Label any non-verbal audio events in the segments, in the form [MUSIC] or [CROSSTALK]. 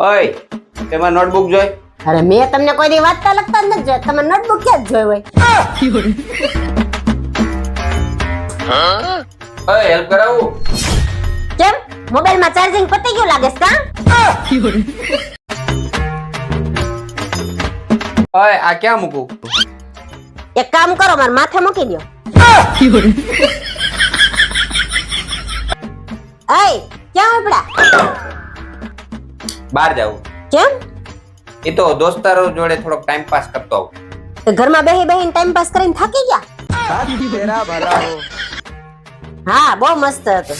ઓય તેમાં નોટબુક જોઈ અરે મેં તમને કોઈ દી વાંચતા લખતા જ નથી જોયા. તમે નોટબુક ક્યાં જ જોઈ હોય? ઓય હેલ્પ કરાવું? કેમ? મોબાઈલમાં ચાર્જિંગ પતી ગયું લાગે છે કા? ઓય આ ક્યાં મૂકું? એક કામ કરો માર માથે મૂકી દો [LAUGHS] ઓય ક્યાં ઉપડા? બહાર જાવું કેમ? એ તો દોસ્તારો જોડે થોડોક ટાઈમ પાસ કરતો આવું. તો ઘરમાં બેહી બેહીને ટાઈમ પાસ કરીને થાકી ગયા? હા બહુ મસ્ત હતો.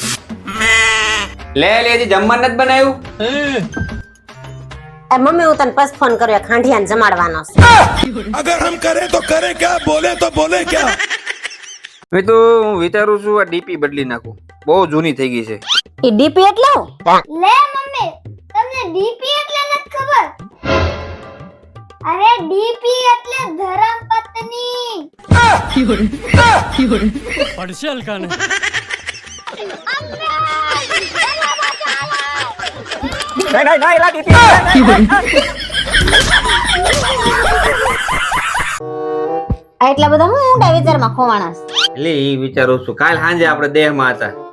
લે લે હજી જમવાનું નથી બનાવ્યું? એ મમ્મી હું તને પસ ફોન કર્યો ખાંઢિયાને જમાડવાનો છે. અગર હમ કરે તો કરે ક્યા બોલે તો બોલે ક્યા? મેં તો હું વિચારું છું આ ડીપી બદલી નાખું. બહુ જૂની થઈ ગઈ છે. એ ડીપી એટલે લે મમ્મી તમને ડીપી એટલે નથી ખબર અરે ડીપી એટલે ધરમ પત્ની પડશે હલકાને આ એટલા બધા હું ઊંડા વિચારમાં ખોવાણા છે એટલે એ વિચારું છું કાલ સાંજે આપણે દેહમાં હતા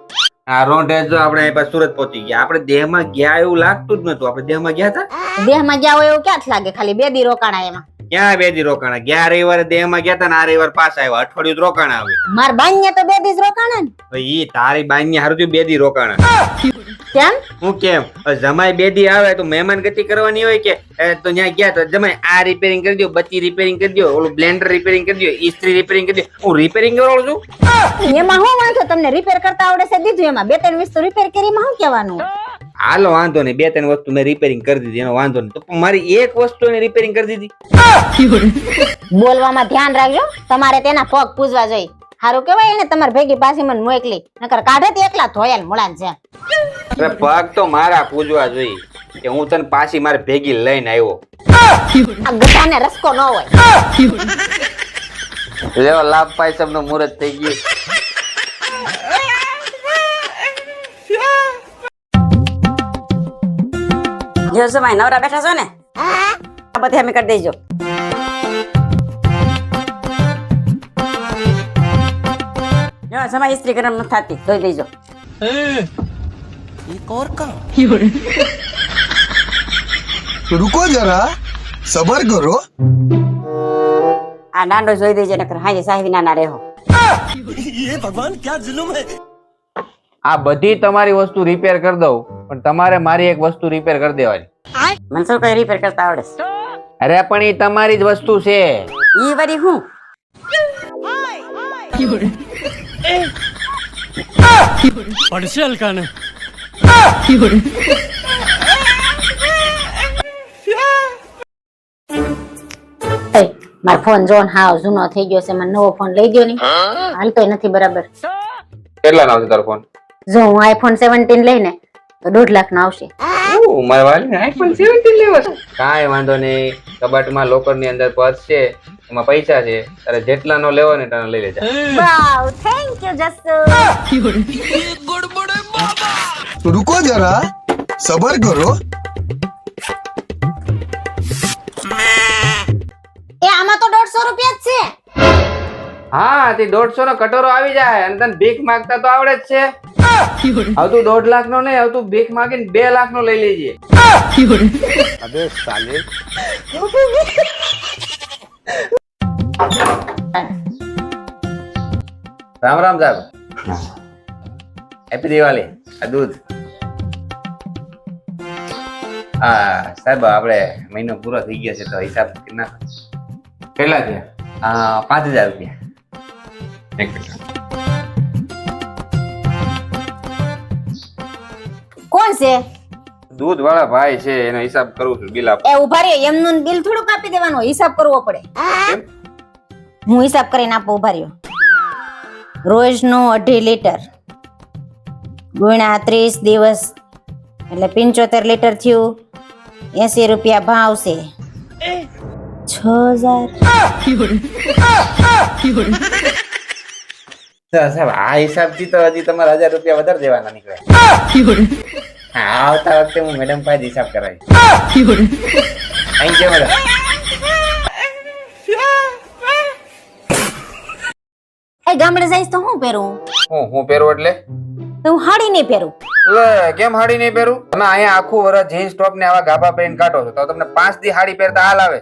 આ રોંઢે જો આપણે અહીં પાછું સુરત પહોંચી ગયા. આપણે દેહમાં ગયા એવું લાગતું જ નતું આપણે દેહમાં ગયા હતા? દેહમાં ગયા હોય એવું ક્યાં લાગે? ખાલી બે દી રોકાણા એમાં. ક્યાં બે દી રોકાણા? ગયા રવિવારે દેહમાં ગયા હતા ને આ રવિવાર પાછા આવ્યા. અઠવાડિયું જ રોકાણા આવે માર બાઈને તો બે રોકાણા ને. ઈ તારી બાઈ હારું બે દી રોકાણા. કેમ? હું કેમ? જમાઈ બેદી આવે તો મહેમાન ગતિ કરવાની હોય કે તો ત્યાં ગયા તો જમાઈ આ રિપેરિંગ કરી દો બત્તી રિપેરિંગ કરી દો ઓલું બ્લેન્ડર રિપેરિંગ કરી દો ઇસ્ત્રી રિપેરિંગ કરી દો હું રિપેરિંગ કરાવું છું? એમાં હું વાંધો? તમને રિપેર કરતા આવડે છે દીધું એમાં? બે ત્રણ વસ્તુ રિપેર કરી માં શું કહેવાનું? હાલો વાંધો નહીં. બે ત્રણ વસ્તુ મેં રિપેરિંગ કરી દીધી એનો વાંધો નહીં. તો મારી એક વસ્તુ ને રિપેરિંગ કરી દીધી. બોલવામાં ધ્યાન રાખજો. તમારે તેના પગ પૂજવા જોઈએ. સારું કેવાય એને તમારે ભેગી પાછી મને મોકલી. નકર કાઢે તે એકલા ધોયા મુળાન છે અરે પગ તો મારા પૂજવા જોઈએ કે હું તને પાછી મારે ભેગી લઈને આવ્યો. આ ગધાને રસકો ન હોય. લેવો લાભ પાય સબનું મુહૂર્ત થઈ ગયું. જો સમય નવરા બેઠા છો ને? આ બધે અમે કરી દેજો. જો સમય ઇસ્ત્રી ગરમ નથી થતી ધોઈ દેજો रुको जरा सबर करो આ દાંડો જોઈ દેજો નકર હાજે સાહેબ ના રહેવો ये भगवान क्या जुलुम है આ બધી તમારી વસ્તુ રિપેર કરી દઉં પણ તમારે મારી એક વસ્તુ રિપેર કરી દેવાની મને શું કઈ રિપેર કરતા આવડે છે? અરે પણ એ તમારી જ વસ્તુ છે ઈ વરી હું પડશે હલકાને એ, [LAUGHS] મારો ફોન જોન હાવ જૂનો થઈ ગયો છે મને નવો ફોન લઈ ગયો નહીં હાલતોય નથી બરાબર. કેટલા નો આવશે તારો ફોન જો હું આઈફોન સેવન્ટીન લઈને તો દોઢ લાખ નો આવશે. શું વાંધો નહીં. કબાટમાં લોકરની અંદર પર્સ છે એમાં પૈસા છે. તારે જેટલા નો લેવો ને તને લઈ લેજા. વાવ જરા સબર કરો. એ આમાં તો દોઢસો રૂપિયા જ છે. હા તે 150 નો કટોરો આવી જાય અને તને ભીખ માંગતા તો આવડે જ છે. હવે તું દોઢ લાખ નો નહીં હવે તું ભીખ માંગીને બે લાખ નો લઈ લેજે. અબે સાલે. રામ રામ સાહેબ. હેપી દિવાળી. આ દૂધ. હા સાહેબ આપણે મહિનો પૂરો થઈ ગયો છે તો હિસાબ કેટલા કેટલા થયા? આ પાંચ હજાર રૂપિયા. એક મિનિટ. કોણ છે? દૂધ વાળા ભાઈ છે એનો હિસાબ કરું છું બિલ આપ. એ ઊભા રે એમનું બિલ થોડું કાપી દેવાનો હિસાબ કરવો પડે. હું? હિસાબ કરીને આપો ઊભા રહ્યો. રોજનું અઢી લીટર. ગુણ્યા ત્રીસ દિવસ એટલે પંચોતેર લીટર થયું. એસી રૂપિયા ભાવ છે. છ હજાર. સાહેબ આ હિસાબથી તો હજી તમારે હજાર રૂપિયા વધારે દેવાના નીકળે [LAUGHS] [LAUGHS] હા આવતા વખતે હું મેડમ પાસે હિસાબ કરાવી થેન્ક યુ મેડમ એ ગામડે જઈશ તો હું પહેરું? હું હું પહેરું એટલે? તો હું હાડી નહીં પહેરું. લે કેમ હાડી નહીં પહેરું? તમે અહીંયા આખું વરસ જીન્સ ટોપ ને આવા ગાભા પહેરીને કાઢો છો તો તમને પાંચ દી હાડી પહેરતા હાલ આવે.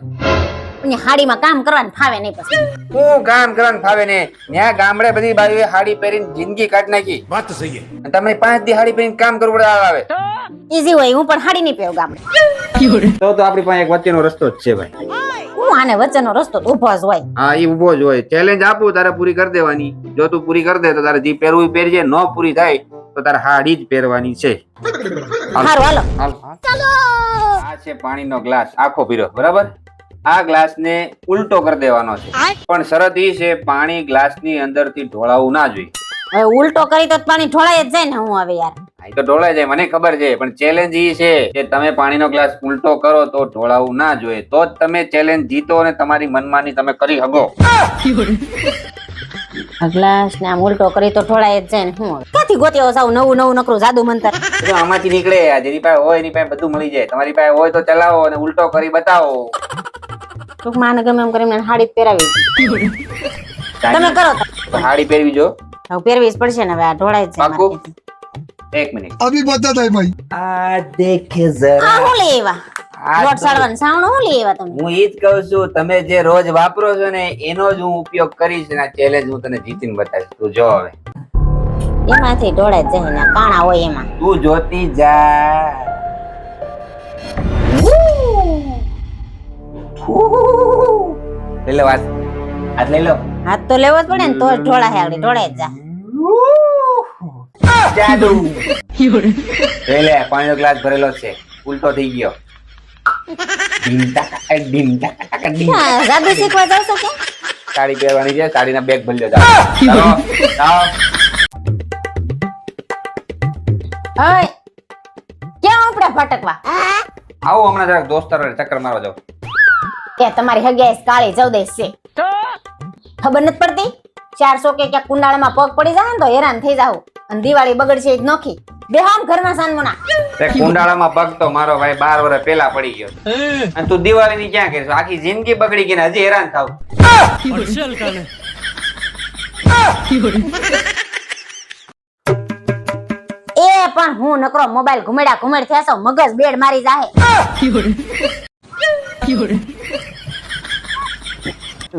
ને હાડીમાં કામ કરવાનું ફાવે નહીં પછી. હું કામ કરવાનું ફાવે ને ત્યાં ગામડે બધી બાજુએ હાડી પહેરીને જિંદગી કાઢ નાખી. વાત સહી અને તમે પાંચ દી હાડી પહેરીને કામ કરવું આવે ઈઝી હોય હું પણ હાડી નહીં પહેરું ગામડે. તો તો આપણી પાસે એક વચ્ચેનો રસ્તો જ છે ભાઈ. આને વચ્ચેનો રસ્તો ઊભો જ હોય. હા એ ઊભો જ હોય. ચેલેન્જ આપું તારે પૂરી કરી દેવાની. જો તું પૂરી કરી દે તો તારે જે પહેરવું પહેરજે. ન પૂરી થાય તો તારે હાડી જ પહેરવાની છે. હાલો. હાલો. હાલો. આ છે પાણીનો ગ્લાસ. આખો પીરો. બરાબર? આ ગ્લાસ ને ઉલટો કરી દેવાનો છે. પણ શરત એ છે પાણી ગ્લાસની અંદરથી ઢોળાવું ના જોઈએ. હવે ઉલટો કરી તો પાણી ઢોળાય જ જાય ને હું હવે યાર. તો ઢોળાય જાય મને ખબર છે પણ ચેલેન્જ એ છે કે તમે પાણીનો ગ્લાસ ઉલટો કરો તો ઢોળાવું ના જોઈએ. તો જ તમે ચેલેન્જ જીતો અને તમારી મનમાની તમે કરી શકો ગ્લાસ ને આમ ઉલટો કરી તો ઢોળાય જ જાય ને હું ક્યાંથી ગોતી સાવ નવું નવું નકરું જાદુ મંતર? જો આમાંથી નીકળે જેની પાસે હોય એની પાસે બધું મળી જાય. તમારી પાસે હોય તો ચલાવો અને ઉલટો કરી બતાવો. ટૂંકમાં આને ગમે એમ કરીને હાડી પહેરાવી તમે કરો હાડી પહેરવી જો. હવે પહેરવી જ પડશે ને હવે આ ઢોળાય છે પાકું. એક મિનિટ. અભી બતા થાય ભાઈ. આ દેખે જરા. આ હું લેવા લોટ છું તમે જે રોજ વાપરો છો ને એનો જ હું ઉપયોગ કરીશ ને ચેલેન્જ હું બતાવીશ. તું જો એમાંથી ઢોળાય જઈને કાણા હોય એમાં. તું જોતી જા. લઈ લો વાત હાથ લઈ લો હાથ તો લેવો જ પડે ને તો ઢોળા હે આગળ ઢોળે જ જાદુ લઈ લે પાણીનો ગ્લાસ ભરેલો છે ઉલટો થઈ ગયો જાદુ શીખવા છો સાડીના બેગ ભરી લો જાઓ ચાલો, જાઓ. ઓય ક્યાં ઉપડે ભટકવા આવો હમણાં જરાક દોસ્તારો ચક્કર મારવા જાવ કે તમારી હગાઈ કાળી ચૌદેશ છે. ખબર નથી પડતી? ચારસો કે ક્યાંક કુંડાળામાં પગ પડી જાય ને તો હેરાન થઈ જાવ અને દિવાળી બગડશે જ નોખી. બેહામ ઘરમાં સાનમોના. તે કુંડાળામાં પગ તો મારો ભાઈ બાર વર્ષ પહેલા પડી ગયો અને તું દિવાળી ની ક્યાં કરીશ? આખી જિંદગી બગડી ગઈ ને હજી હેરાન થાવ. કાને એ પણ હું નકરો મોબાઈલ ઘુમેડા ઘુમેડ થયા છો મગજ બેડ મારી જાહે. એ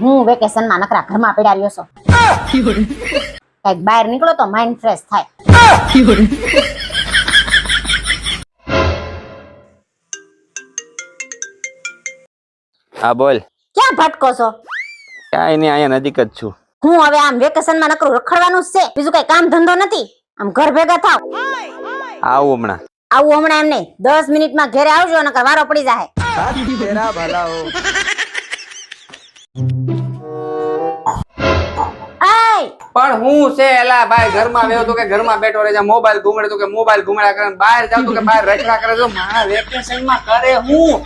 હું વેકેશનમાં નકરા ઘરમાં પડ્યા રહ્યો છો. કંઈક બહાર નીકળો તો માઇન્ડ ફ્રેશ થાય. હા બોલ. ક્યાં ભટકો છો? કાઈ નહીં અહીંયા નજીક જ છું. હું હવે આમ વેકેશનમાં નકરું રખડવાનું જ છે. બીજું કઈ કામ ધંધો નથી. આમ ઘર ભેગા થાવ. આવું હમણાં. આવું હમણાં એમ નહીં. દસ મિનિટમાં ઘેરે આવજો નકર વારો પડી જાય આય પણ હું છે એલા ભાઈ ઘરમાં બેહો તો કે ઘરમાં બેઠો રહે છે મોબાઈલ ઘૂમડે તો કે મોબાઈલ ઘૂમડા કરે બહાર જાવ તો કે બહાર રખડા કરે તો મારા વેકેશનમાં કરે હું.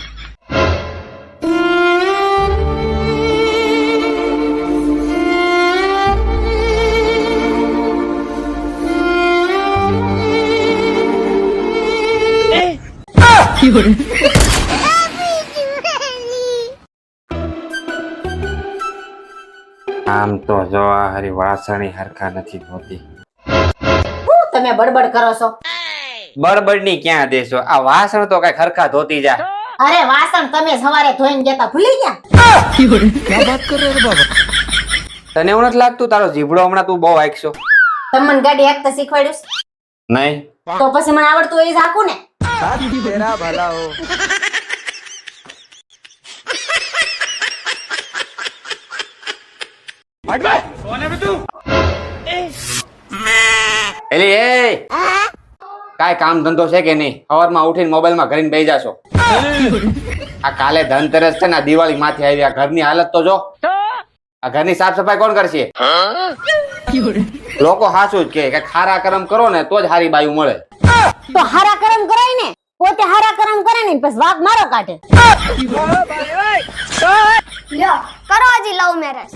આમ તો જો આ હરી વાસણી હરખા નથી હોતી. હું તમે બડબડ કરો છો? બળબડની ક્યાં દેશો? આ વાસણ તો કઈ ખરખા ધોતી જા. અરે વાસણ તમે સવારે ધોઈને જતા ભૂલી ગયા? તને એવું નથી લાગતું તારો જીભડો હમણાં તું બહુ આંકશો તમને ગાડી એકતા શીખવાડ્યું નહીં. તો પછી મને આવડતું હોય એ જ આખું ને? એલી એ. કાઈ કામ ધંધો છે કે નહીં? સવારમાં ઉઠીને મોબાઈલમાં કરીને બેસી જાશો. આ કાલે ધનતેરસ છે ને આ દિવાળી માથે આવી. આ ઘરની હાલત તો જો. આ ઘરની સાફ સફાઈ કોણ કરશે? લોકો હાસું જ કે ખારા કરમ કરો ને તો જ હારી બાયુ મળે. તો હારા કરમ કરાય ને પોતે હારા કરમ કરે ને પછી વાઘ મારો કાઢે. લ્યો કરો હજી લવ [LAUGHS] મેરેજ